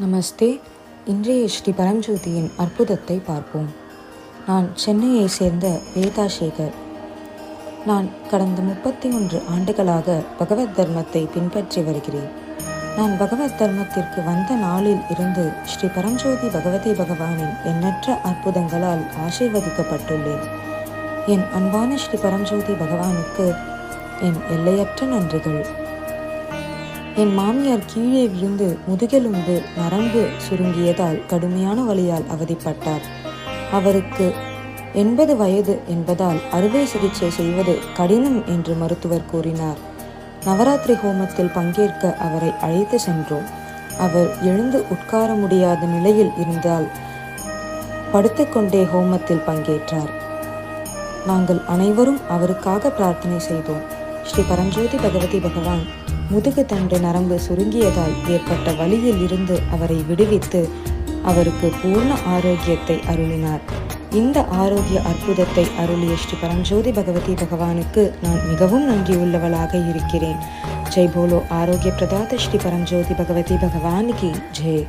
நமஸ்தே. இன்றைய ஸ்ரீ பரம்ஜோதியின் அற்புதத்தை பார்ப்போம். நான் சென்னையை சேர்ந்த வேதா சேகர் நான் கடந்த முப்பத்தி ஒன்று ஆண்டுகளாக பகவத் தர்மத்தை பின்பற்றி வருகிறேன். நான் பகவத் தர்மத்திற்கு வந்த நாளில் இருந்து ஸ்ரீ பரம்ஜோதி பகவதி பகவானின் எண்ணற்ற அற்புதங்களால் ஆசீர்வதிக்கப்பட்டுள்ளேன். என் அன்பான ஸ்ரீ பரம்ஜோதி பகவானுக்கு என் எல்லையற்ற நன்றிகள். என் மாமியார் கீழே விழுந்து முதுகெலும்பு நரம்பு சுருங்கியதால் கடுமையான வழியால் அவதிப்பட்டார். அவருக்கு எண்பது வயது என்பதால் அறுவை சிகிச்சை செய்வது கடினம் என்று மருத்துவர் கூறினார். நவராத்திரி ஹோமத்தில் பங்கேற்க அவரை அழைத்து சென்றோம். அவர் எழுந்து உட்கார முடியாத நிலையில் இருந்தால் படுத்துக்கொண்டே ஹோமத்தில் பங்கேற்றார். நாங்கள் அனைவரும் அவருக்காக பிரார்த்தனை செய்தோம். ஸ்ரீ பரஞ்சோதி பகவதி பகவான். முதுகு தண்டு நரம்பு சுருங்கியதால் ஏற்பட்ட வழியில் இருந்து அவரை விடுவித்து அவருக்கு பூர்ண ஆரோக்கியத்தை அருளினார். இந்த ஆரோக்கிய அற்புதத்தை அருளிய ஸ்ரீ பரஞ்சோதி பகவதி பகவானுக்கு நான் மிகவும் நன்றியுள்ளவளாக இருக்கிறேன். ஜெய் போலோ ஆரோக்கிய பிரதாத ஸ்ரீ பரஞ்சோதி பகவதி பகவானுக்கு ஜெய்.